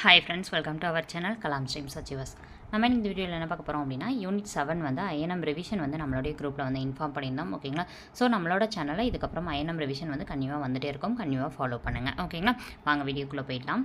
Hi friends welcome to our channel Kalam stream சச்சிவஸ் நம்ம இந்த வீடியோவில் என்ன பார்க்க போகிறோம் அப்படின்னா யூனிட் செவன் வந்து ஐஎன்எம் ரிவிஷன் வந்து நம்மளுடைய குரூப்பில் வந்து இன்ஃபார்ம் பண்ணியிருந்தோம் ஓகேங்களா ஸோ நம்மளோட சேனலில் இதுக்கப்புறம் ஐஎன்எம் ரிவிஷன் வந்து கண்டிப்பாக வந்துட்டே இருக்கும். கண்டிப்பாக ஃபாலோ பண்ணுங்கள் ஓகேங்களா வாங்க வீடியோக்குள்ளே போயிடலாம்.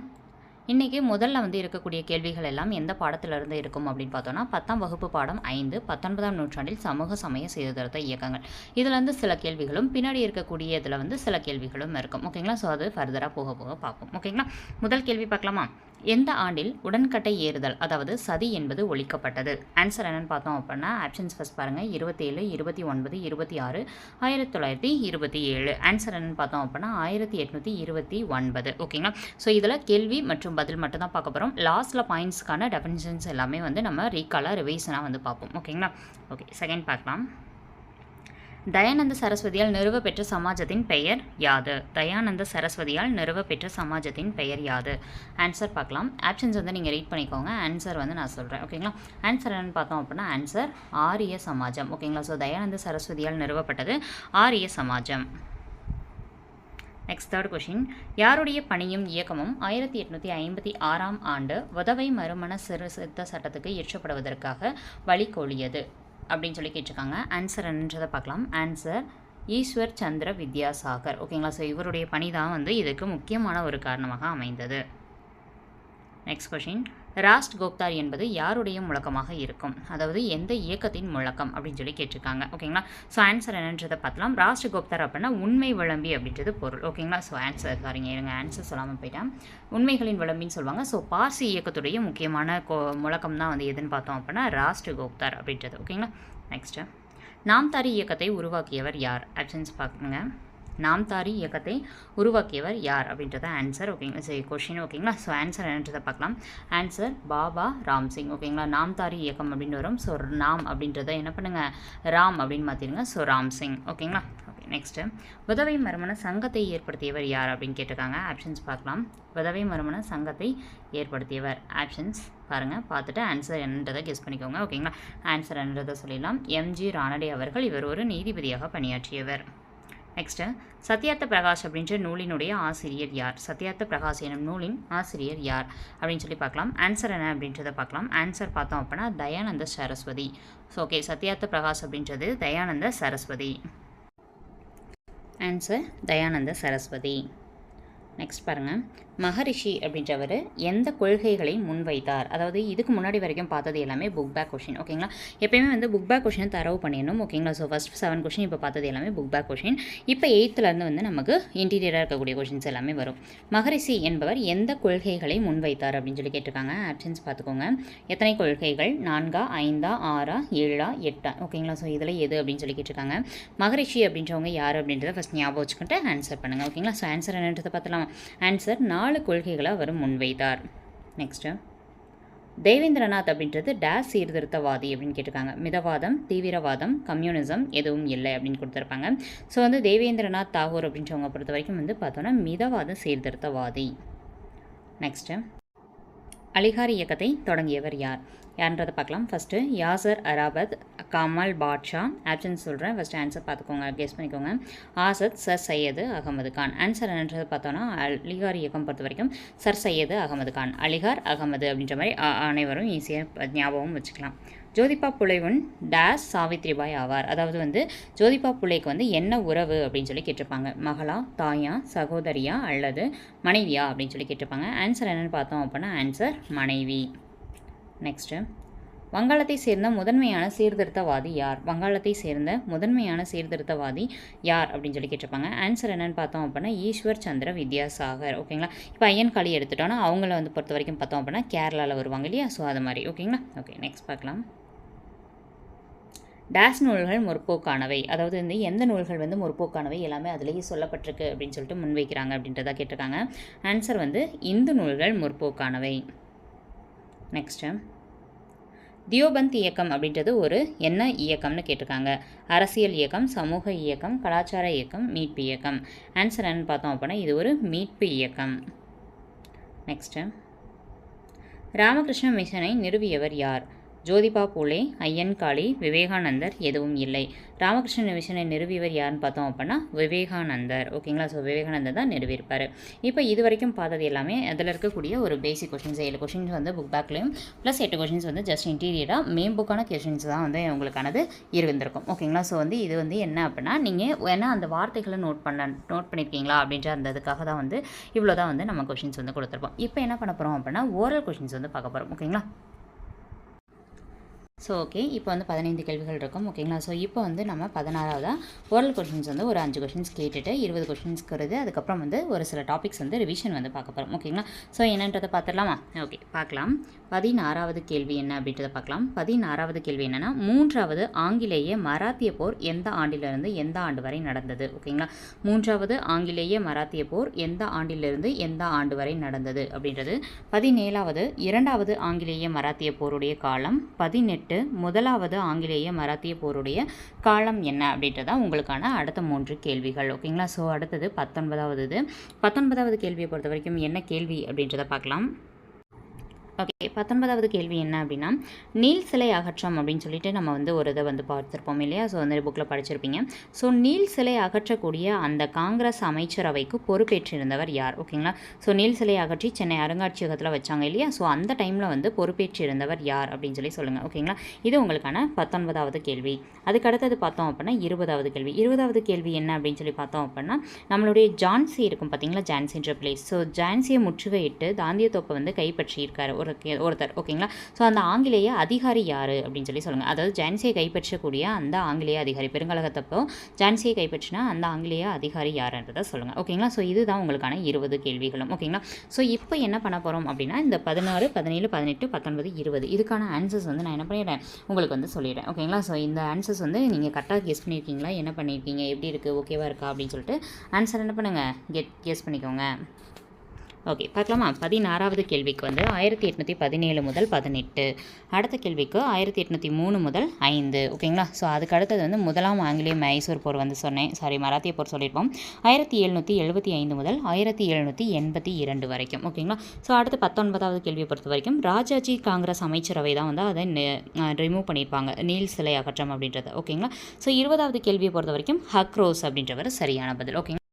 இன்றைக்கி முதல்ல வந்து இருக்கக்கூடிய கேள்விகள் எல்லாம் எந்த பாடத்திலிருந்து இருக்கும் அப்படின்னு பார்த்தோன்னா பத்தாம் வகுப்பு பாடம் ஐந்து பத்தொன்பதாம் நூற்றாண்டில் சமூக சமய சீர்திருத்த இயக்கங்கள். இதில் சில கேள்விகளும் பின்னாடி இருக்கக்கூடிய இதில் வந்து சில கேள்விகளும் இருக்கும் ஓகேங்களா ஸோ அது ஃபர்தராக போக போக பார்ப்போம் ஓகேங்களா முதல் கேள்வி பார்க்கலாமா? எந்த ஆண்டில் உடன்கட்டை ஏறுதல் அதாவது சதி என்பது ஒழிக்கப்பட்டது? ஆன்சர் என்னன்னு பார்த்தோம் அப்படின்னா ஆப்ஷன்ஸ் ஃபஸ்ட் பாருங்கள் இருபத்தேழு இருபத்தி ஒன்பது இருபத்தி ஆறு ஆயிரத்தி தொள்ளாயிரத்தி இருபத்தி ஏழு. ஆன்சர் என்னன்னு பார்த்தோம் அப்படின்னா ஆயிரத்தி எட்நூற்றி இருபத்தி ஒன்பது. ஓகேங்களா ஸோ இதில் கேள்வி மற்றும் பதில் மட்டும் தான் பார்க்க போகிறோம் லாஸ்ட்டில் பாயிண்ட்ஸ்க்கான டெஃபினிஷன்ஸ் எல்லாமே வந்து நம்ம ரீகாலாக ரிவைஸனாக வந்து பார்ப்போம். ஓகேங்களா ஓகே செகண்ட் பார்க்கலாம். தயானந்த சரஸ்வதியால் நிறுவ பெற்ற சமாஜத்தின் பெயர் யாது. தயானந்த சரஸ்வதியால் நிறுவ பெற்ற சமாஜத்தின் பெயர் யாது. ஆன்சர் பார்க்கலாம். ஆப்ஷன்ஸ் வந்து நீங்கள் ரீட் பண்ணிக்கோங்க. ஆன்சர் வந்து நான் சொல்கிறேன் ஓகேங்களா ஆன்சர் என்னென்னு பார்த்தோம் அப்படின்னா ஆன்சர் ஆரிய சமாஜம். ஓகேங்களா ஸோ தயானந்த சரஸ்வதியால் நிறுவப்பட்டது ஆரிய சமாஜம். நெக்ஸ்ட் தேர்ட் கொஷின் யாருடைய பணியும் இயக்கமும் ஆயிரத்தி எட்நூற்றி ஐம்பத்தி ஆறாம் ஆண்டு உதவை மறுமண சிறு சிறுத்த சட்டத்துக்கு இயற்றப்படுவதற்காக வழிகோலியது? அப்படின்னு சொல்லி கேட்டிருக்காங்க. ஆன்சர் என்னன்றதை பார்க்கலாம். ஆன்சர் ஈஸ்வர் சந்திர வித்யாசாகர். ஓகேங்களா ஸோ இவருடைய பணி தான் வந்து இதுக்கு முக்கியமான ஒரு காரணமாக அமைந்தது. நெக்ஸ்ட் கொஷின் ராஷ்ட் கோப்தார் என்பது யாருடைய முழக்கமாக இருக்கும்? அதாவது எந்த இயக்கத்தின் முழக்கம்? அப்படின்னு சொல்லி கேட்டிருக்காங்க. ஓகேங்களா? ஸோ ஆன்சர் என்னன்றதை பார்த்தலாம் ராஷ்ட் கோப்தார் அப்படின்னா உண்மை விளம்பி அப்படின்றது பொருள். ஓகேங்களா? ஸோ ஆன்சர் சாரிங்க இருங்க. ஆன்சர் சொல்லாமல் போயிட்டேன். உண்மைகளின் விளம்பின்னு சொல்லுவாங்க. ஸோ பார்சி இயக்கத்துடைய முக்கியமான கோ முழக்கம் தான் வந்து எதுன்னு பார்த்தோம் அப்படின்னா ராஷ்ட் கோப்தார் அப்படின்றது. ஓகேங்களா? நெக்ஸ்ட்டு நாம் தாரி இயக்கத்தை உருவாக்கியவர் யார்? ஆப்ஷன்ஸ் பார்க்குங்க நாம் தாரி இயக்கத்தை உருவாக்கியவர் யார் அப்படின்றத ஆன்சர் ஓகேங்களா சரி கொஷின் ஓகேங்களா ஸோ ஆன்சர் என்னன்றதை பார்க்கலாம். ஆன்சர் பாபா ராம் சிங் ஓகேங்களா நாம்தாரி இயக்கம் அப்படின்னு வரும். ஸோ நாம் அப்படின்றத என்ன பண்ணுங்கள் ராம் அப்படின்னு மாற்றிடுங்க ஸோ ராம் சிங் ஓகேங்களா ஓகே நெக்ஸ்ட்டு உதவி மறுமண சங்கத்தை ஏற்படுத்தியவர் யார் அப்படின்னு கேட்டிருக்காங்க. ஆப்ஷன்ஸ் பார்க்கலாம். உதவி மறுமண சங்கத்தை ஏற்படுத்தியவர். ஆப்ஷன்ஸ் பாருங்கள் பார்த்துட்டு ஆன்சர் என்னன்றதை கெஸ் பண்ணிக்கோங்க ஓகேங்களா ஆன்சர் என்னன்றதை சொல்லிடலாம். எம்ஜி ராணடே அவர்கள் இவர் ஒரு நீதிபதியாக பணியாற்றியவர். நெக்ஸ்ட்டு சத்யார்த்த பிரகாஷ் அப்படின்ற நூலினுடைய ஆசிரியர் யார்? சத்யார்த்த பிரகாஷ் எனும் நூலின் ஆசிரியர் யார்? அப்படின்னு சொல்லி பார்க்கலாம். ஆன்சர் என்ன அப்படின்றத பார்க்கலாம். ஆன்சர் பார்த்தோம் அப்படின்னா தயானந்த சரஸ்வதி ஸோ ஓகே சத்யார்த்த பிரகாஷ் அப்படின்றது தயானந்த சரஸ்வதி ஆன்சர் தயானந்த சரஸ்வதி நெக்ஸ்ட் பாருங்கள் மகரிஷி அப்படின்றவர் எந்த கொள்கைகளை முன்வைத்தார்? அதாவது இதுக்கு முன்னாடி வரைக்கும் பார்த்தது எல்லாமே புக் பேக் கொஷின் ஓகேங்களா எப்பயுமே வந்து புக் பேக் கொஷினை தரவு பண்ணிடணும் ஓகேங்களா ஸோ ஃபஸ்ட் செவன் கொஷின் இப்போ பார்த்தது எல்லாமே புக் பேக் கொஷின் இப்போ எயித்துலேருந்து வந்து நமக்கு இன்டீரியராக இருக்கக்கூடிய கொஷின்ஸ் எல்லாமே வரும். மகரிஷி என்பவர் எந்த கொள்கைகளை முன்வைத்தார் அப்படின்னு சொல்லி கேட்டிருக்காங்க. ஆப்ஷன்ஸ் பார்த்துக்கோங்க. எத்தனை கொள்கைகள்? நான்கா ஐந்தா ஆறா ஏழா எட்டா? ஓகேங்களா ஸோ இதில் எது அப்படின்னு சொல்லி கேட்டிருக்காங்க. மகரிஷி அப்படின்றவங்க யார் அப்படின்றத ஃபஸ்ட் ஞாபகம் வச்சுக்கிட்டு ஆன்சர் பண்ணுங்கள் ஓகேங்களா ஸோ ஆன்சர் என்னன்றதை பார்த்துலாம் ஆன்சர் நான் நாலு கொள்கைகளை அவர் முன்வைத்தார். நெக்ஸ்ட்டு தேவேந்திரநாத் அப்படின்றது டேஸ் சீர்திருத்தவாதி அப்படின்னு கேட்டிருக்காங்க. மிதவாதம் தீவிரவாதம் கம்யூனிசம் எதுவும் இல்லை அப்படின்னு கொடுத்துருப்பாங்க. ஸோ வந்து தேவேந்திரநாத் தாகூர் அப்படின்றவங்க பொறுத்த வரைக்கும் வந்து பார்த்தோன்னா மிதவாத சீர்திருத்தவாதி. நெக்ஸ்ட்டு அலிகார் இயக்கத்தை தொடங்கியவர் யார்? யார்ன்றதை பார்க்கலாம். First Yasser Arafat Kemal Pasha. Option சொல்கிறேன் ஃபஸ்ட்டு ஆன்சர் பார்த்துக்கோங்க. கெஸ் பண்ணிக்கோங்க. ஆசத் சர் சையது அகமது கான். ஆன்சர் என்னன்றது பார்த்தோன்னா அலிகார் இயக்கம் பொறுத்த வரைக்கும் சர் சையது அகமது கான். அலிகார் அகமது அப்படின்ற மாதிரி அனைவரும் ஈஸியாக ஞாபகம் வச்சுக்கலாம். ஜோதிபா புலைவன் டேஸ் சாவித்ரிபாய் ஆவார். அதாவது வந்து ஜோதிபா புலைக்கு வந்து என்ன உறவு அப்படின்னு சொல்லி கேட்டிருப்பாங்க. மகளா தாயா சகோதரியா அல்லது மனைவியா அப்படின்னு சொல்லி கேட்டிருப்பாங்க. ஆன்சர் என்னென்னு பார்த்தோம் அப்படின்னா ஆன்சர் மனைவி. நெக்ஸ்ட்டு வங்காளத்தை சேர்ந்த முதன்மையான சீர்திருத்தவாதி யார்? வங்காளத்தை சேர்ந்த முதன்மையான சீர்திருத்தவாதி யார் அப்படின்னு சொல்லி கேட்டிருப்பாங்க. ஆன்சர் என்னென்னு பார்த்தோம் அப்படின்னா ஈஸ்வர் சந்திர வித்யாசாகர். ஓகேங்களா இப்போ ஐயன் களி எடுத்துட்டோன்னா அவங்கள வந்து பொறுத்த வரைக்கும் பார்த்தோம் அப்படின்னா கேரளாவில் வருவாங்க இல்லையா? ஸோ அது மாதிரி. ஓகேங்களா ஓகே நெக்ஸ்ட் பார்க்கலாம். டேஸ் நூல்கள் முற்போக்கானவை. அதாவது வந்து எந்த நூல்கள் வந்து முற்போக்கானவை எல்லாமே அதிலேயே சொல்லப்பட்டிருக்கு அப்படின்னு சொல்லிட்டு முன்வைக்கிறாங்க அப்படின்றத கேட்டிருக்காங்க. ஆன்சர் வந்து இந்து நூல்கள் முற்போக்கானவை. நெக்ஸ்ட்டு தியோபந்த் இயக்கம் அப்படின்றது ஒரு என்ன இயக்கம்னு கேட்டிருக்காங்க. அரசியல் இயக்கம் சமூக இயக்கம் கலாச்சார இயக்கம் மீட்பு இயக்கம். ஆன்சர் என்னன்னு பார்த்தோம் அப்படின்னா இது ஒரு மீட்பு இயக்கம். நெக்ஸ்ட்டு ராமகிருஷ்ண மிஷனை நிறுவியவர் யார்? ஜோதிபா பூலே ஐயன்காளி விவேகானந்தர் எதுவும் இல்லை. ராமகிருஷ்ண மிஷனை நிறுவியவர் யாருன்னு பார்த்தோம் அப்படின்னா விவேகானந்தர். ஓகேங்களா? ஸோ விவேகானந்தர் தான் நிறுவியிருப்பார். இப்போ இது வரைக்கும் பார்த்தது எல்லாமே அதில் இருக்கக்கூடிய ஒரு பேசிக் கொஷின்ஸ் ஏழு கொஷின்ஸ் வந்து புக் பேக்லேயும் ப்ளஸ் எட்டு கொஷின்ஸ் வந்து ஜஸ்ட் இன்டீரியராக மேம் புக்கான கொஷின்ஸ் தான் வந்து உங்களுக்கானது இருந்திருக்கும். ஓகேங்களா? ஸோ வந்து இது வந்து என்ன அப்படின்னா நீங்கள் வேணால் அந்த வார்த்தைகளை நோட் பண்ண நோட் பண்ணியிருக்கீங்களா அப்படின்ற அந்த இதுக்காக தான் வந்து இவ்வளோ தான் வந்து நம்ம கொஷின்ஸ் வந்து கொடுத்துருப்போம். இப்போ என்ன பண்ண போகிறோம் அப்படின்னா ஓரல் கொஷின்ஸ் வந்து பார்க்க போகிறோம் ஓகேங்களா? ஸோ ஓகே இப்போ வந்து பதினைந்து கேள்விகள் இருக்கும் ஓகேங்களா ஸோ இப்போ வந்து நம்ம பதினாறாவதாக ஓரல் கொஷின்ஸ் வந்து ஒரு அஞ்சு கொஷின்ஸ் கேட்டுட்டு இருபது கொஷின்ஸ்க்கு அதுக்கப்புறம் வந்து ஒரு சில டாபிக்ஸ் வந்து ரிவிஷன் வந்து பார்க்க போகிறோம் ஓகேங்களா ஸோ என்னன்றதை பார்த்துடலாமா? ஓகே பார்க்கலாம். பதினாறாவது கேள்வி என்ன அப்படின்றத பார்க்கலாம். பதினாறாவது கேள்வி என்னென்னா மூன்றாவது ஆங்கிலேய மராத்திய போர் எந்த ஆண்டிலிருந்து எந்த ஆண்டு வரை நடந்தது ஓகேங்களா மூன்றாவது ஆங்கிலேய மராத்திய போர் எந்த ஆண்டிலிருந்து எந்த ஆண்டு வரை நடந்தது அப்படின்றது. பதினேழாவது இரண்டாவது ஆங்கிலேய மராத்திய போருடைய காலம் பதினெட்டு முதலாவது ஆங்கிலேய மராத்திய போருடைய காலம் என்ன அப்படின்றதான் உங்களுக்கான அடுத்த மூன்று கேள்விகள். ஓகேங்களா? ஸோ அடுத்தது பத்தொன்பதாவது இது. பத்தொன்பதாவது கேள்வியை பொறுத்த வரைக்கும் என்ன கேள்வி அப்படின்றத பார்க்கலாம். ஓகே பத்தொன்பதாவது கேள்வி என்ன அப்படின்னா நீல் சிலை அகற்றம் அப்படின்னு சொல்லிட்டு நம்ம வந்து ஒரு இதை வந்து பார்த்துருப்போம் இல்லையா? ஸோ வந்து புக்கில் படிச்சிருப்பீங்க. ஸோ நீல் சிலை அகற்றக்கூடிய அந்த காங்கிரஸ் அமைச்சரவைக்கு பொறுப்பேற்றிருந்தவர் யார்? ஓகேங்களா ஸோ நீல் சிலை அகற்றி சென்னை அருங்காட்சியகத்தில் வச்சாங்க இல்லையா? ஸோ அந்த டைமில் வந்து பொறுப்பேற்றிருந்தவர் யார் அப்படின்னு சொல்லி சொல்லுங்கள் ஓகேங்களா இது உங்களுக்கான பத்தொன்பதாவது கேள்வி. அதுக்கு அடுத்தது பார்த்தோம் அப்படின்னா இருபதாவது கேள்வி. இருபதாவது கேள்வி என்ன அப்படின்னு சொல்லி பார்த்தோம் அப்படின்னா நம்மளுடைய ஜான்சி இருக்கும் பார்த்தீங்களா ஜான்சின்ற பிளேஸ் ஸோ ஜான்சியை முற்றுகையிட்டு தாந்திய தோப்பை வந்து கைப்பற்றியிருக்காரு. ஒரு ஒருத்தர் ஓகேங்களா? ஸோ அந்த ஆங்கிலேய அதிகாரி யார்? அப்படின்னு சொல்லி சொல்லுங்கள் அதாவது ஜான்சியை கைப்பற்றக்கூடிய அந்த ஆங்கிலேய அதிகாரி பெருங்கலகத்தப்போ ஜான்சியை கைப்பற்றினா அந்த ஆங்கிலேய அதிகாரி யாருன்றதை சொல்லுங்கள் ஓகேங்களா? ஸோ இதுதான் உங்களுக்கான இருபது கேள்விகளும். ஓகேங்களா? ஸோ இப்போ என்ன பண்ண போகிறோம் அப்படின்னா இந்த பதினாறு பதினேழு பதினெட்டு பத்தொன்பது இருபது இதுக்கான ஆன்சர்ஸ் வந்து நான் என்ன பண்ணிடுறேன்? உங்களுக்கு வந்து சொல்லிடுறேன். ஓகேங்களா? ஸோ இந்த ஆன்சர்ஸ் வந்து நீங்கள் கரெக்டாக கெஸ் பண்ணியிருக்கீங்களா? என்ன பண்ணியிருக்கீங்க? எப்படி இருக்குது ஓகேவா இருக்கா? அப்படின்னு சொல்லிட்டு ஆன்சர் என்ன பண்ணுங்கள் கெட் கெஸ் பண்ணிக்கோங்க. ஓகே பார்க்கலாமா? பதினாறாவது கேள்விக்கு வந்து ஆயிரத்தி எட்நூற்றி பதினேழு முதல் பதினெட்டு. அடுத்த கேள்விக்கு ஆயிரத்தி எட்நூற்றி மூணு முதல் ஐந்து. ஓகேங்களா? ஸோ அதுக்கு அடுத்தது வந்து முதலாம் ஆங்கிலேய மைசூர் போர் வந்து சொன்னேன். சாரி மராத்திய போர் சொல்லியிருப்போம். ஆயிரத்தி எழுநூற்றி எழுபத்தி ஐந்து முதல் ஆயிரத்தி எழுநூற்றி எண்பத்தி இரண்டு வரைக்கும். ஓகேங்களா? ஸோ அடுத்து பத்தொன்பதாவது கேள்வியை பொறுத்த வரைக்கும் ராஜாஜி காங்கிரஸ் அமைச்சரவை தான் வந்து அதை ரிமூவ் பண்ணியிருப்பாங்க. நீல் சிலை அகற்றம் அப்படின்றது. ஓகேங்களா? ஸோ இருபதாவது கேள்வியை பொறுத்த வரைக்கும் ஹக்ரோஸ் அப்படின்றவர் சரியான பதில். ஓகேங்களா?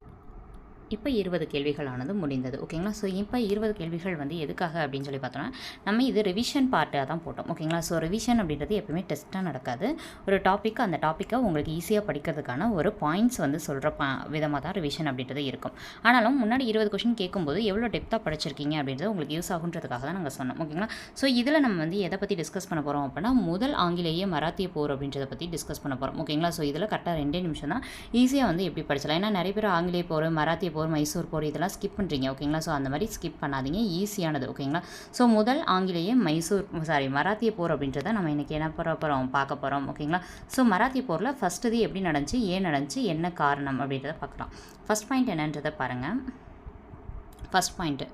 இப்போ இருபது கேள்விகளானது முடிந்தது ஓகேங்களா? ஸோ இப்போ இருபது கேள்விகள் வந்து எதுக்காக அப்படின்னு சொல்லி பார்த்தோன்னா நம்ம இது ரிவிஷன் பார்ட்டாக தான் போட்டோம் ஓகேங்களா? ஸோ ரிவிஷன் அப்படின்றது எப்பவுமே டெஸ்ட்டாக நடக்காது. ஒரு டாபிக் அந்த டாப்பிக்கை உங்களுக்கு ஈஸியாக படிக்கிறதுக்கான ஒரு பாயிண்ட்ஸ் வந்து சொல்கிற பா விதமாக தான் ரிவிஷன் அப்படின்றது இருக்கும். ஆனாலும் முன்னாடி இருபது கொஷின் கேட்கும்போது எவ்வளோ டெப்த்தாக படிச்சிருக்கீங்க அப்படின்றது உங்களுக்கு யூஸ் ஆகுன்றதுக்காக தான் நாங்கள் சொன்னோம் ஓகேங்களா? ஸோ இதில் நம்ம வந்து எதை பற்றி டிஸ்கஸ் பண்ண போகிறோம் அப்படின்னா முதல் ஆங்கிலேய மராத்திய போர் அப்படின்றத பற்றி டிஸ்கஸ் பண்ண போகிறோம் ஓகேங்களா? ஸோ இதில் கரெக்டாக ரெண்டே நிமிஷம் தான் ஈஸியாக வந்து எப்படி படிச்சலாம் ஏன்னா நிறைய பேர் ஆங்கிலேய போர் மராத்திய போர் போர் மைசூர் போர் இதெல்லாம் ஸ்கிப் பண்ணுறீங்க ஓகேங்களா ஸோ அந்த மாதிரி ஸ்கிப் பண்ணாதீங்க ஈஸியானது ஓகேங்களா ஸோ முதல் ஆங்கிலேய மைசூர் சாரி மராத்திய போர் அப்படின்றத நம்ம இன்றைக்கி என்ன போகிற போகிறோம் பார்க்க போகிறோம் ஓகேங்களா ஸோ மராத்திய போரில் ஃபஸ்ட் இது எப்படி நடந்துச்சு ஏன் நடந்துச்சு என்ன காரணம் அப்படின்றத பார்க்கலாம். ஃபஸ்ட் பாயிண்ட் என்னன்றதை பாருங்கள் ஃபஸ்ட் பாயிண்ட்டு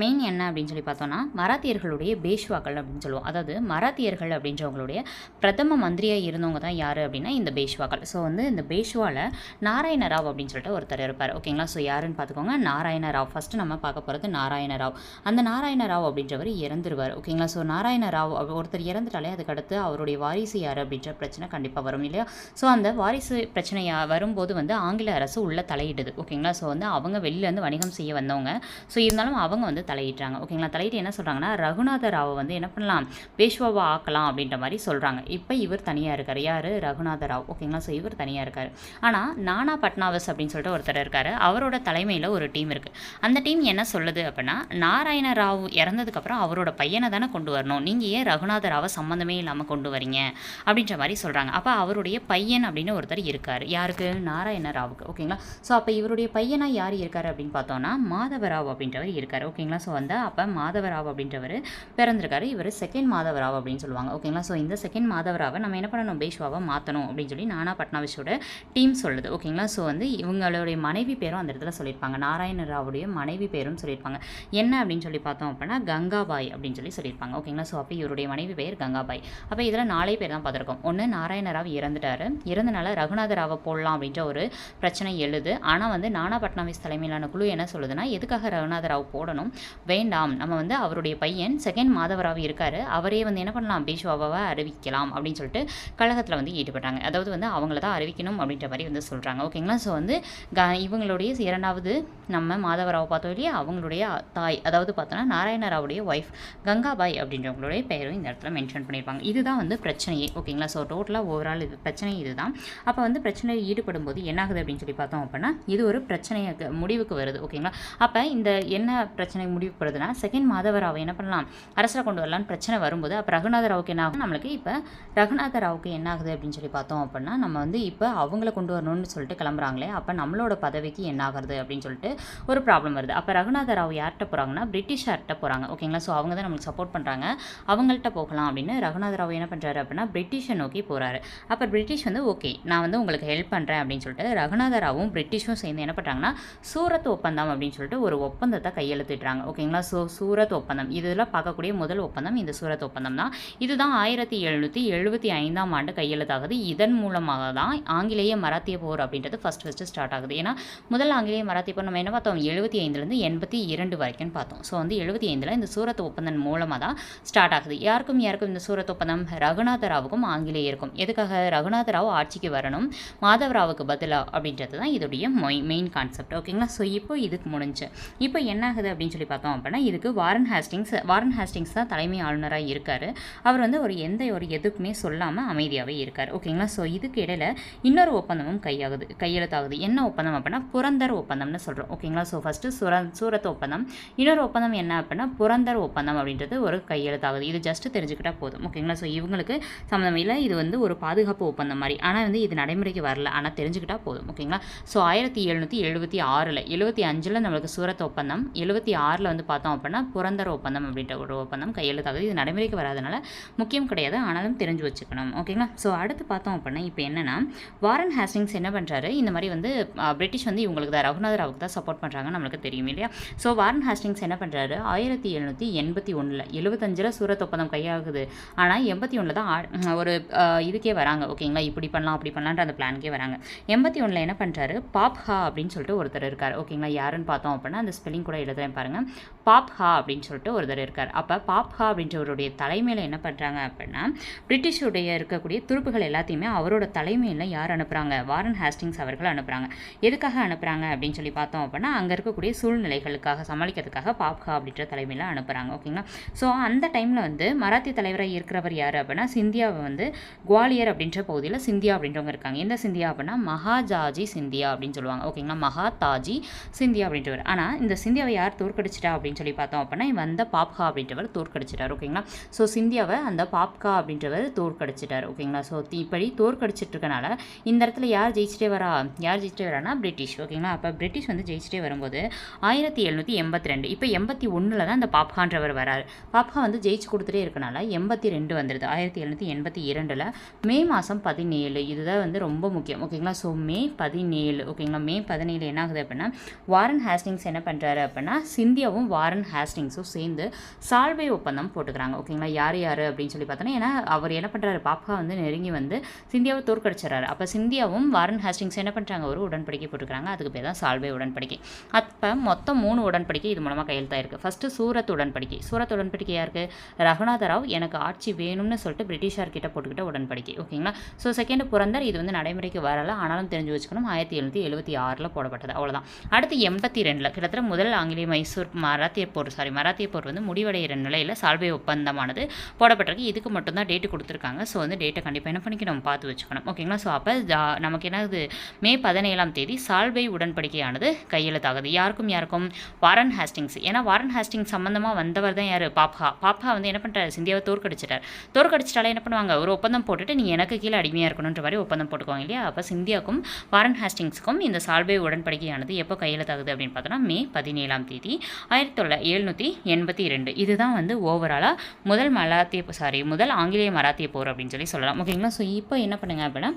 மெயின் என்ன அப்படின்னு சொல்லி பார்த்தோன்னா மராத்தியர்களுடைய பேஷ்வாக்கள் அப்படின்னு சொல்லுவோம். அதாவது மராத்தியர்கள் அப்படின்றவங்களுடைய பிரதம மந்திரியாக இருந்தவங்க தான் யார் அப்படின்னா இந்த பேஷ்வாக்கள். ஸோ வந்து இந்த பேஷ்வாவில் நாராயண ராவ் அப்படின்னு சொல்லிட்டு ஒருத்தர் இருப்பார். ஓகேங்களா ஸோ யாருன்னு பார்த்துக்கோங்க. நாராயண ராவ் ஃபஸ்ட்டு நம்ம பார்க்க போகிறது நாராயண ராவ் அந்த நாராயண ராவ் அப்படின்றவர் இறந்துருவார். ஓகேங்களா ஸோ நாராயண ராவ் ஒருத்தர் இறந்துட்டாலே அதுக்கடுத்து அவருடைய வாரிசு யார் அப்படின்ற பிரச்சனை கண்டிப்பாக வரும் இல்லையா? ஸோ அந்த வாரிசு பிரச்சனை வரும்போது வந்து ஆங்கில அரசு உள்ள தலையிடுது. ஓகேங்களா ஸோ வந்து அவங்க வெளியிலேருந்து வணிகம் செய்ய வந்தவங்க. ஸோ இருந்தாலும் அவங்க வந்து தலையிடுறாங்க ஓகேங்களா தலையிட்டு என்ன சொல்கிறாங்கன்னா ரகுநாத ராவை வந்து என்ன பண்ணலாம்? பேஷ்வாவை ஆக்கலாம் அப்படின்ற மாதிரி சொல்கிறாங்க இப்போ இவர் தனியாக இருக்கார். யார்? ரகுநாத ராவ். ஓகேங்களா ஸோ இவர் தனியாக இருக்கார். ஆனால் நானா பட்னாவஸ் அப்படின்னு சொல்லிட்டு ஒருத்தர் இருக்கார். அவரோட தலைமையில் ஒரு டீம் இருக்குது அந்த டீம் என்ன சொல்லுது அப்படின்னா நாராயண ராவ் இறந்ததுக்கப்புறம் அவரோட பையனை தானே கொண்டு வரணும். நீங்கள் ஏன் ரகுநாத ராவை சம்மந்தமே இல்லாமல் கொண்டு வரீங்க? அப்படின்ற மாதிரி சொல்கிறாங்க அப்போ அவருடைய பையன் அப்படின்னு ஒருத்தர் இருக்கார். யாருக்கு? நாராயண ராவுக்கு. ஓகேங்களா ஸோ அப்போ இவருடைய பையனாக யார் இருக்கார் அப்படின்னு பார்த்தோன்னா மாதவராவ் அப்படின்றவர் இருக்கார். ஓகேங்களா ஓகேங்களா? ஸோ வந்து அப்போ மாதவராவ் அப்படின்றவர் பிறந்திருக்காரு. இவர் செகண்ட் மாதவராவ் அப்படின்னு சொல்லுவாங்க. ஓகேங்களா? ஸோ இந்த செகண்ட் மாதவராவை நம்ம என்ன பண்ணணும்? பேஷ்வாவை மாற்றணும் அப்படின்னு சொல்லி நானா பட்னாவிஸோட டீம் சொல்லுது. ஓகேங்களா? ஸோ வந்து இவங்களுடைய மனைவி பேரும் அந்த இடத்துல சொல்லியிருப்பாங்க. நாராயண ராவுடைய மனைவி பேரும் சொல்லியிருப்பாங்க. என்ன அப்படின்னு சொல்லி பார்த்தோம் அப்படின்னா கங்காபாய் அப்படின்னு சொல்லி சொல்லியிருப்பாங்க. ஓகேங்களா? ஸோ அப்போ இவருடைய மனைவி பெயர் கங்காபாய். அப்போ இதில் நாலே பேர் தான் பார்த்துருக்கோம். ஒன்று நாராயண ராவ் இறந்துட்டாரு. இறந்தனால ரகுநாதராவை போடலாம் அப்படின்ற ஒரு பிரச்சனை எழுது. ஆனால் வந்து நானா பட்னாவிஸ் தலைமையிலான குழு என்ன சொல்லுதுன்னா எதுக்காக ரகுநாத ராவ் போடணும்? வேண்டாம் நம்ம வந்து அவருடைய பையன் செகண்ட் மாதவராக இருக்கார். அவரே வந்து என்ன பண்ணலாம் பேஷ்வாவை அறிவிக்கலாம் அப்படின்னு சொல்லிட்டு கழகத்தில் வந்து ஈடுபட்டாங்க. அதாவது வந்து அவங்கள தான் அறிவிக்கணும் அப்படின்ற மாதிரி வந்து சொல்கிறாங்க ஓகேங்களா ஸோ வந்து க இவங்களுடைய இரண்டாவது நம்ம மாதவராவை பார்த்தோம் இல்லையா? அவங்களுடைய தாய் அதாவது பார்த்தோன்னா நாராயணராவுடைய ஒய்ஃப் கங்காபாய் அப்படின்றவங்களுடைய பெயரும் இந்த இடத்துல மென்ஷன் பண்ணியிருப்பாங்க. இதுதான் வந்து பிரச்சனையே. ஓகேங்களா ஸோ டோட்டலாக ஓவரால் இது பிரச்சனை இதுதான். அப்போ வந்து பிரச்சனையில் ஈடுபடும் போது என்ன ஆகுது அப்படின்னு சொல்லி பார்த்தோம் அப்படின்னா இது ஒரு பிரச்சனையாக முடிவுக்கு வருது. ஓகேங்களா அப்போ இந்த என்ன பிரச்சனை முடிவு வருதுன்னா செகண்ட் மாதவராவை என்ன பண்ணலாம்? அரசில் கொண்டு வரலான்னு பிரச்சனை வரும்போது அப்போ ரகுநாத ராவுக்கு என்ன ஆகும்? நம்மளுக்கு இப்போ ரகுநாத ராவுக்கு என்ன ஆகுது அப்படின்னு சொல்லி பார்த்தோம் அப்படின்னா நம்ம வந்து இப்போ அவங்கள கொண்டு வரணும்னு சொல்லிட்டு கிளம்புறாங்களே அப்போ நம்மளோட பதவிக்கு என்ன ஆகுறது அப்படின்னு சொல்லிட்டு ஒரு ப்ராப்ளம் வருது. அப்போ ரகுநாத ராவ் யார்கிட்ட போகிறாங்கன்னா பிரிட்டிஷார்கிட்ட போகிறாங்க ஓகேங்களா ஸோ அவங்க தான் நம்மளுக்கு சப்போர்ட் பண்ணுறாங்க அவங்கள்ட்ட போகலாம் அப்படின்னு ரகுநாத ராவ் என்ன பண்ணுறாரு அப்படின்னா பிரிட்டிஷை நோக்கி போகிறாரு அப்போ பிரிட்டிஷ் வந்து ஓகே நான் வந்து உங்களுக்கு ஹெல்ப் பண்ணுறேன் அப்படின்னு சொல்லிட்டு ரகுநாத ராவும் பிரிட்டிஷும் சேர்ந்து என்ன பண்ணுறாங்கன்னா சூரத் ஒப்பந்தம் அப்படின்னு சொல்லிட்டு ஒரு ஒப்பந்தத்தை கையெழுத்திடுறாங்க. ஓகேங்களா? ஸோ சூரத் ஒப்பந்தம். இதில் பார்க்கக்கூடிய முதல் ஒப்பந்தம் இந்த சூரத் ஒப்பந்தம் தான். இதுதான் ஆயிரத்தி எழுநூற்றி எழுபத்தி ஐந்தாம் ஆண்டு கையெழுத்தாகுது. இதன் மூலமாக தான் ஆங்கிலேய மராத்திய போர் அப்படின்றது ஃபஸ்ட் ஃபஸ்ட்டு ஸ்டார்ட் ஆகுது. ஏன்னா முதல் ஆங்கிலேய மராத்திய போர் நம்ம என்ன பார்த்தோம்? எழுபத்தி ஐந்துலேருந்து எண்பத்தி இரண்டு வரைக்கும் பார்த்தோம். ஸோ வந்து எழுபத்தி ஐந்தில் இந்த சூரத் ஒப்பந்தம் மூலமாக தான் ஸ்டார்ட் ஆகுது. யாருக்கும் யாருக்கும் இந்த சூரத் ஒப்பந்தம்? ரகுநாத ராவுக்கும் ஆங்கிலேயருக்கும். எதுக்காக? ரகுநாத ராவ் ஆட்சிக்கு வரணும். மாதவராவுக்கு பதிலாக அப்படின்றது தான் இதோடைய மெயின் கான்செப்ட் ஓகேங்களா? ஸோ இப்போ இதுக்கு முடிஞ்சு. இப்போ என்ன ஆகுது அப்படின்னு சொல்லி பார்த்தோம் அப்படின்னா இதுக்கு வாரன் ஹேஸ்டிங்ஸ் வாரன் ஹேஸ்டிங்ஸ் தான் தலைமை ஆளுநராக இருக்கார். அவர் வந்து ஒரு எந்த ஒரு எதுக்குமே சொல்லாமல் அமைதியாகவே இருக்கார். ஓகேங்களா ஸோ இதுக்கு இடையில இன்னொரு ஒப்பந்தமும் கையாகுது கையெழுத்தாகுது. என்ன ஒப்பந்தம் அப்படின்னா புரந்தர் ஒப்பந்தம்னு சொல்கிறோம் ஓகேங்களா ஸோ ஃபஸ்ட்டு சுர சூரத் ஒப்பந்தம். இன்னொரு ஒப்பந்தம் என்ன அப்படின்னா புரந்தர் ஒப்பந்தம் அப்படின்றது ஒரு கையெழுத்தாகுது. இது ஜஸ்ட்டு தெரிஞ்சுக்கிட்டால் போதும். ஓகேங்களா ஸோ இவங்களுக்கு சம்மந்தம் இல்லை. இது வந்து ஒரு பாதுகாப்பு ஒப்பந்தம் மாதிரி. ஆனால் வந்து இது நடைமுறைக்கு வரல. ஆனால் தெரிஞ்சுக்கிட்டால் போதும். ஓகேங்களா ஸோ ஆயிரத்தி எழுநூற்றி எழுபத்தி ஆறில் எழுபத்தி அஞ்சில் நம்மளுக்கு சூரத் ஒப்பந்தம் எழுபத்தி ஆறு ஆறில் வந்து பார்த்தோம் அப்படின்னா புரந்தர ஒப்பந்தம் அப்படின்ற ஒரு ஒப்பந்தம் கையெழுத்தாகுது இது நடைமுறைக்கு வராதனால முக்கியம் கிடையாது. ஆனாலும் தெரிஞ்சு வச்சுக்கணும். ஓகேங்களா? ஸோ அடுத்து பார்த்தோம் அப்படின்னா இப்போ என்னென்னா வாரன் ஹேஸ்டிங்ஸ் என்ன பண்ணுறாரு இந்த மாதிரி வந்து பிரிட்டிஷ் வந்து இவங்களுக்கு தான் ரகுநாத ராவுக்கு தான் சப்போர்ட் பண்ணுறாங்க நம்மளுக்கு தெரியும் இல்லையா? ஸோ வாரன் ஹேஸ்டிங்ஸ் என்ன பண்ணுறாரு ஆயிரத்தி எழுநூற்றி எண்பத்தி ஒன்றில் எழுபத்தஞ்சில் சூரத் ஒப்பந்தம் கையாகுது. ஆனால் எண்பத்தி ஒன்றில் தான் ஒரு இதுக்கே வராங்க. ஓகேங்களா? இப்படி பண்ணலாம் அப்படி பண்ணலான்ற அந்த பிளான்க்கே வராங்க. எண்பத்தி ஒன்றில் என்ன பண்ணுறாரு பாப்ஹா அப்படின்னு சொல்லிட்டு ஒருத்தர் இருக்கார். ஓகேங்களா? யாருன்னு பார்த்தோம் அப்படின்னா அந்த ஸ்பெல்லிங் கூட எழுதுறேன் பாருங்கள் பாப்ஹா அப்படின்னு சொல்லிட்டு ஒருத்தர் இருக்கார். அப்போ பாப்ஹா அப்படின்றவருடைய தலைமையில் என்ன பண்ணுறாங்க அப்படின்னா பிரிட்டிஷுடைய இருக்கக்கூடிய துருப்புகள் எல்லாத்தையுமே அவரோட தலைமையில் யார் அனுப்புகிறாங்க வாரன் ஹேஸ்டிங்ஸ் அவர்கள் அனுப்புகிறாங்க எதுக்காக அனுப்புகிறாங்க அப்படின்னு சொல்லி பார்த்தோம் அப்படின்னா அங்கே இருக்கக்கூடிய சூழ்நிலைகளுக்காக சமாளிக்கிறதுக்காக பாப்ஹா அப்படின்ற தலைமையில் அனுப்புகிறாங்க ஓகேங்களா ஸோ அந்த டைமில் வந்து மராத்தி தலைவராக இருக்கிறவர் யார் அப்படின்னா சிந்தியாவை வந்து குவாலியர் அப்படின்ற பகுதியில் சிந்தியா அப்படின்றவங்க இருக்காங்க. எந்த சிந்தியா அப்படின்னா மகாஜாஜி சிந்தியா அப்படின்னு சொல்லுவாங்க. ஓகேங்களா மகாதாஜி சிந்தியா அப்படின்றவர். ஆனால் இந்த சிந்தியாவை யார் தோற்கடிச்சிட்டா அப்படின்னு சொல்லி பார்த்தோம் அப்படின்னா வந்த பாப்கா அப்படின்றவர் தோற்கடிச்சிட்டார் ஓகேங்களா? ஸோ சிந்தியாவை அந்த பாப்கா அப்படின்றவர் தோற்கடிச்சிட்டார் ஓகேங்களா? ஸோ இப்படி தோற்கடிச்சிட்டு இருக்கனால இந்த இடத்துல யார் ஜெயிச்சிட்டே வரா? யார் ஜெயிச்சிட்டே வரானா பிரிட்டிஷ் ஓகேங்களா? அப்போ பிரிட்டிஷ் வந்து ஜெயிச்சிட்டே வரும்போது ஆயிரத்தி எழுநூற்றி எண்பத்தி ரெண்டு இப்போ எண்பத்தி ஒன்றில் தான் அந்த பாப்கான்றவர் வராரு. பாப்கா வந்து ஜெயிச்சு கொடுத்துட்டே இருக்கனால எண்பத்தி ரெண்டு வந்துடுது ஆயிரத்தி எழுநூற்றி எண்பத்தி இரண்டில் மே மாதம் பதினேழு இதுதான் வந்து ரொம்ப முக்கியம் ஓகேங்களா? ஸோ மே பதினேழு ஓகேங்களா? மே பதினேழு என்ன ஆகுது அப்படின்னா வாரன் ஹாஸ்டிங்ஸ் என்ன பண்ணுறாரு அப்படின்னா இந்தியாவும் வாரன் ஹேஸ்டிங்ஸும் சேர்ந்து சால்வை ஒப்பந்தம் போட்டுக்கிறாங்க. ஓகேங்களா? யார் யார் அப்படின்னு சொல்லி பார்த்தோன்னா ஏன்னா அவர் என்ன பண்ணுறாரு பாப்பா வந்து நெருங்கி வந்து சிந்தியாவை தோற்கடிச்சிடறாரு. அப்போ சிந்தியாவும் வாரன் ஹேஸ்டிங்ஸ் என்ன பண்ணுறாங்க ஒரு உடன்படிக்கை போட்டுக்கிறாங்க. அதுக்கு பேர் தான் சால்வை உடன்படிக்கை. அப்போ மொத்தம் மூணு உடன்படிக்கை இது மூலமாக கையெழுத்தாயிருக்கு ஃபஸ்ட்டு சூரத் உடன்படிக்கை. சூரத் உடன்படிக்கை யாருக்கு? ரகுநாத ராவ் எனக்கு ஆட்சி வேணும்னு சொல்லிட்டு பிரிட்டிஷார் கிட்ட போட்டுக்கிட்ட உடன்படிக்கை. ஓகேங்களா? ஸோ செகண்ட் புரந்தர் இது வந்து நடைமுறைக்கு வரல. ஆனாலும் தெரிஞ்சு வச்சுக்கணும் ஆயிரத்தி எழுநூற்றி எழுபத்தி ஆறில் போடப்பட்டது. அவ்வளோதான் அடுத்து எண்பத்தி ரெண்டில் கிட்டத்தட்ட முதல் ஆங்கிலேய மைசூர் மராத்திய போர் சாரி மராத்திய போர் வந்து முடிவடைகிற நிலையில் சால்வை ஒப்பந்தமானது போடப்பட்டிருக்கு. இதுக்கு மட்டும்தான் டேட்டு கொடுத்துருக்காங்க. ஸோ வந்து டேட்டை கண்டிப்பாக என்ன பண்ணிக்கணும்? பார்த்து வச்சுக்கணும். ஓகேங்களா ஸோ அப்போ ஜா- நமக்கு என்னது? மே பதினேழாம் தேதி சால்வை உடன்படிக்கையானது கையெழுத்தாகுது. யாருக்கும் யாருக்கும்? Warren Hastings. ஏன்னா வாரன் ஹேஸ்டிங்ஸ் சம்மந்தமாக வந்தவர் தான் யார்? பாப்ஹா. பாப்ஹா வந்து என்ன பண்ணுறாரு சிந்தியாவை தோற்கடிச்சிட்டார். தோற்கடிச்சிட்டாலே என்ன பண்ணுவாங்க? ஒரு ஒப்பந்தம் போட்டுட்டு நீ எனக்கு கீழே அடிமையாக இருக்கணுன்ற மாதிரி ஒப்பந்தம் போட்டுக்குவாங்க இல்லையா? அப்போ சிந்தியாவுக்கும் வாரன் ஹேஸ்டிங்ஸுக்கும் இந்த சால்வை உடன்படிக்கையானது எப்போ கையெழுத்தாகுது அப்படின்னு பார்த்தோன்னா மே பதினேழாம் தேதி ஆயிரத்தி தொள்ளாயிரத்தி எழுநூற்றி எண்பத்தி ரெண்டு இதுதான் வந்து ஓவராலாக முதல் மராத்திய சாரி முதல் ஆங்கிலேய மராத்திய போர் அப்படின்னு சொல்லி சொல்லலாம். ஓகேங்களா ஸோ இப்போ என்ன பண்ணுங்க அப்படின்னா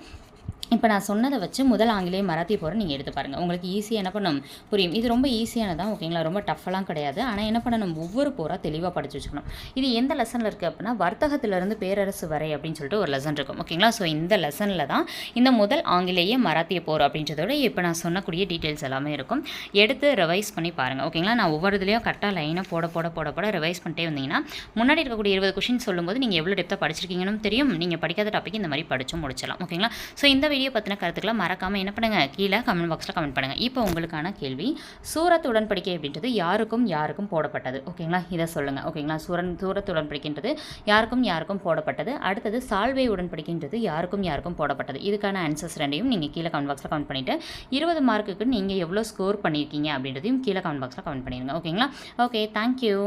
இப்போ நான் சொன்னதை வச்சு முதல் ஆங்கிலேய மராத்தி போகிற நீங்கள் எடுத்து பாருங்கள் உங்களுக்கு ஈஸியாக என்ன பண்ணும் புரியும். இது ரொம்ப ஈஸியானதான் ஓகேங்களா ரொம்ப டஃப்பெல்லாம் கிடையாது. ஆனால் என்ன பண்ணணும்? ஒவ்வொரு போராக தெளிவாக படித்து வச்சுக்கணும். இது எந்த லெசனில் இருக்குது அப்படின்னா வர்த்தகத்திலிருந்து பேரரசு வரை அப்படின்னு சொல்லிட்டு ஒரு லெசன் இருக்கும். ஓகேங்களா ஸோ இந்த லெசனில் தான் இந்த முதல் ஆங்கிலேய மராத்திய போர் அப்படின்றதோட இப்போ நான் சொன்னக்கூடிய டீட்டெயில்ஸ் எல்லாமே இருக்கும். எடுத்து ரிவைஸ் பண்ணி பாருங்கள் ஓகேங்களா நான் ஒவ்வொரு இதுலேயும் கரெக்டாக லைனை போட போட போட போட ரிவைஸ் பண்ணிட்டே வந்தீங்கன்னா முன்னாடி இருக்கக்கூடிய இருபது கொஷின் சொல்லும்போது நீங்கள் எவ்வளோ டெப்த்தாக படிச்சிருக்கீங்கன்னு தெரியும். நீங்கள் படிக்காத டாபிக் இந்த மாதிரி படிச்சும் முடிச்சலாம் ஓகேங்களா ஸோ இந்த வீடியோ பற்றின கருத்துக்களை மறக்காமல் என்ன பண்ணுங்கள் கீழே கமெண்ட் பாக்ஸில் கமெண்ட் பண்ணுங்கள் இப்போ உங்களுக்கான கேள்வி. சூரத் உடன்படிக்கை அப்படின்றது யாருக்கும் யாருக்கும் போடப்பட்டது. ஓகேங்களா? இதை சொல்லுங்கள் ஓகேங்களா? சூரன் சூரத் உடன்படிக்கின்றது யாருக்கும் யாருக்கும் போடப்பட்டது. அடுத்தது சால்வை உடன்படிக்கின்றது யாருக்கும் யாருக்கும் போடப்பட்டது. இதுக்கான ஆன்சர்ஸ் ரெண்டையும் நீங்கள் கீழே கமெண்ட் பாக்ஸில் கமெண்ட் பண்ணிவிட்டு இருபது மார்க்குக்கு நீங்கள் எவ்வளோ ஸ்கோர் பண்ணியிருக்கீங்க அப்படின்றதையும் கீழே கமெண்ட் பாக்ஸில் கமெண்ட் பண்ணிடுங்க. ஓகேங்களா? Okay thank you